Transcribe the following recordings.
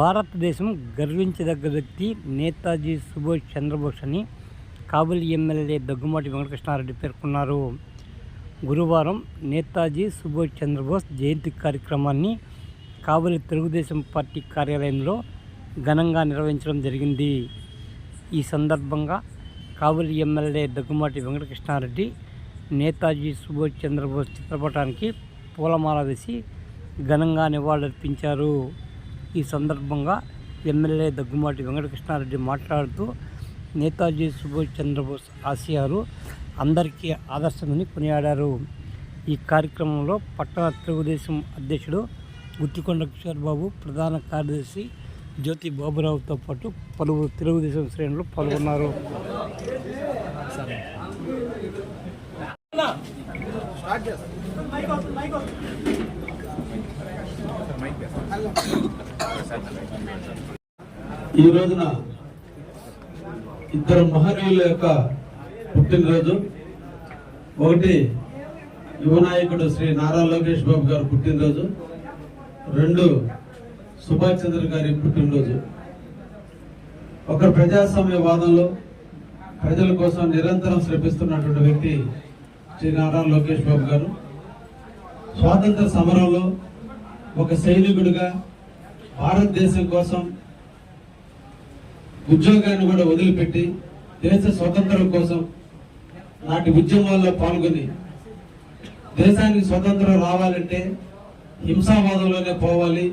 భారతదేశం గర్వించదగ్గ వ్యక్తి నేతాజీ సుభాష్ చంద్రబోస్ అని కాబూల్ ఎమ్మెల్యే దగ్గుమాటి వెంకటకృష్ణారెడ్డి పేర్కొన్నారు. గురువారం నేతాజీ సుభాష్ చంద్రబోస్ జయంతి కార్యక్రమాన్ని కాబూల్ తెలుగుదేశం పార్టీ కార్యాలయంలో ఘనంగా నిర్వహించడం జరిగింది. ఈ సందర్భంగా కాబూల్ ఎమ్మెల్యే దగ్గుమాటి వెంకటకృష్ణారెడ్డి నేతాజీ సుభాష్ చంద్రబోస్ చిత్రపటానికి పూలమాల వేసి ఘనంగా నివాళులర్పించారు. ఈ సందర్భంగా ఎమ్మెల్యే దగ్గుమాటి వెంకటకృష్ణారెడ్డి మాట్లాడుతూ నేతాజీ సుభాష్ చంద్రబోస్ ఆశయాలు అందరికీ ఆదర్శమని కొనియాడారు. ఈ కార్యక్రమంలో పట్టణ తెలుగుదేశం అధ్యక్షుడు గుత్తికొండ కిషోర్ బాబు ప్రధాన కార్యదర్శి జ్యోతి బాబురావుతో పాటు పలువురు తెలుగుదేశం శ్రేణులు పాల్గొన్నారు. ఈ రోజున ఇద్దరు మహనీయుల యొక్క పుట్టినరోజు. ఒకటి యువ నాయకుడు శ్రీ నారా లోకేష్ బాబు గారు పుట్టినరోజు. రెండు సుభాష్ చంద్ర గారి పుట్టినరోజు. ఒక ప్రజాస్వామ్య వాదంలో ప్రజల కోసం నిరంతరం శ్రమిస్తున్నటువంటి వ్యక్తి శ్రీ నారా లోకేష్ బాబు గారు. స్వాతంత్ర సమరంలో ఒక సైనికుడిగా భారతదేశం కోసం ఉద్యోగాన్ని కూడా వదిలిపెట్టి దేశ స్వతంత్రం కోసం నాటి ఉద్యమాల్లో పాల్గొని దేశానికి స్వతంత్రం రావాలంటే హింసావాదంలోనే పోవాలి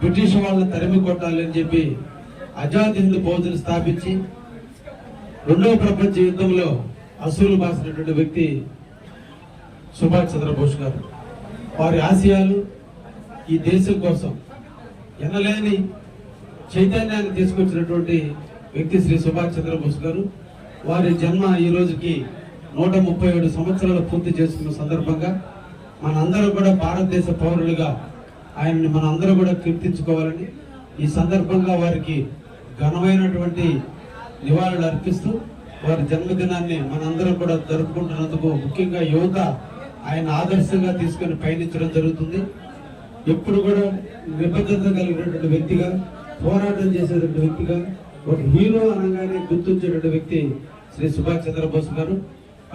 బ్రిటిష్ వాళ్ళని తరిమి కొట్టాలని చెప్పి ఆజాద్ హింద్ ఫౌజ్ని స్థాపించి రెండవ ప్రపంచ యుద్ధంలో అసూలు బాసినటువంటి వ్యక్తి సుభాష్ చంద్రబోస్ గారు. వారి ఆశయాలు ఈ దేశం కోసం ఎనలేని చైతన్యాన్ని తీసుకొచ్చినటువంటి వ్యక్తి శ్రీ సుభాష్ చంద్రబోస్ గారు. వారి జన్మ ఈ రోజుకి నూట ముప్పై ఏడు సంవత్సరాలు పూర్తి చేసుకున్న సందర్భంగా మనందరూ కూడా భారతదేశ పౌరులుగా ఆయన్ని మనందరూ కూడా కీర్తించుకోవాలని ఈ సందర్భంగా వారికి ఘనమైనటువంటి నివాళులు అర్పిస్తూ వారి జన్మదినాన్ని మనందరం కూడా జరుపుకుంటున్నందుకు ముఖ్యంగా యువత ఆయన ఆదర్శంగా తీసుకొని పయనించడం జరుగుతుంది. ఎప్పుడు కూడా నిబద్ధత కలిగినటువంటి వ్యక్తిగా పోరాటం చేసేటువంటి వ్యక్తిగా ఒక హీరో అనగానే గుర్తించేటువంటి వ్యక్తి శ్రీ సుభాష్ చంద్రబోస్ గారు.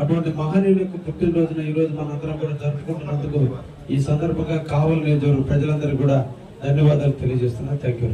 అటువంటి మహనీయుల యొక్క పుట్టినరోజున ఈ రోజు మనందరం కూడా జరుపుకుంటున్నందుకు ఈ సందర్భంగా కావాలని ప్రజలందరికీ కూడా ధన్యవాదాలు తెలియజేస్తున్నాను. Thank you